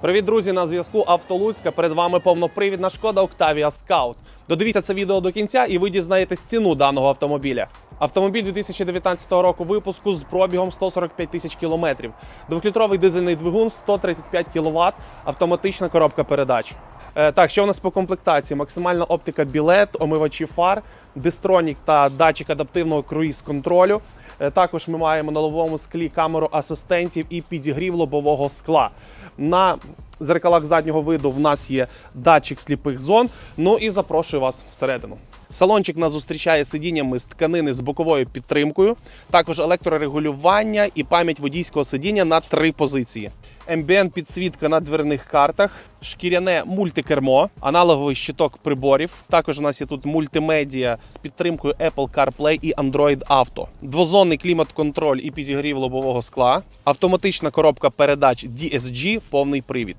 Привіт, друзі! На зв'язку Автолуцька. Перед вами повнопривідна шкода Octavia Scout. Додивіться це відео до кінця, і ви дізнаєтесь ціну даного автомобіля. Автомобіль 2019 року випуску з пробігом 145 тисяч кілометрів. Двохлітровий дизельний двигун, 135 кВт, автоматична коробка передач. Е, Так, що у нас по комплектації? Максимальна оптика білет, омивачі фар, дистронік та датчик адаптивного круїз-контролю. Е, Також ми маємо на лобовому склі камеру асистентів і підігрів лобового скла. На зеркалах заднього виду в нас є датчик сліпих зон. Ну і запрошую вас всередину. Салончик нас зустрічає сидіннями з тканини з боковою підтримкою, також електрорегулювання і пам'ять водійського сидіння на три позиції. MBN підсвітка на дверних картах, шкіряне мультикермо, аналоговий щиток приборів. Також у нас є тут мультимедіа з підтримкою Apple CarPlay і Android Auto. Двозонний клімат-контроль і підігрів лобового скла, автоматична коробка передач DSG, повний привід.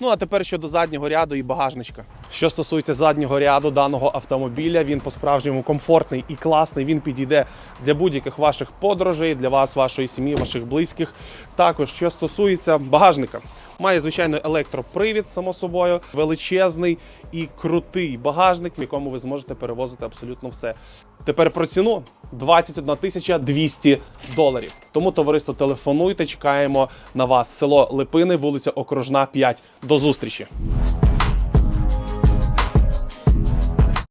Ну а тепер щодо заднього ряду і багажничка. Що стосується заднього ряду даного автомобіля, він по-справжньому комфортний і класний. Він підійде для будь-яких ваших подорожей, для вас, вашої сім'ї, ваших близьких. Також що стосується багажника. Має звичайно електропривід, само собою, величезний і крутий багажник, в якому ви зможете перевозити абсолютно все. Тепер про ціну 21 тисяча 200 доларів. Тому товариство телефонуйте, чекаємо на вас. Село Липини, вулиця Окружна, 5. До зустрічі.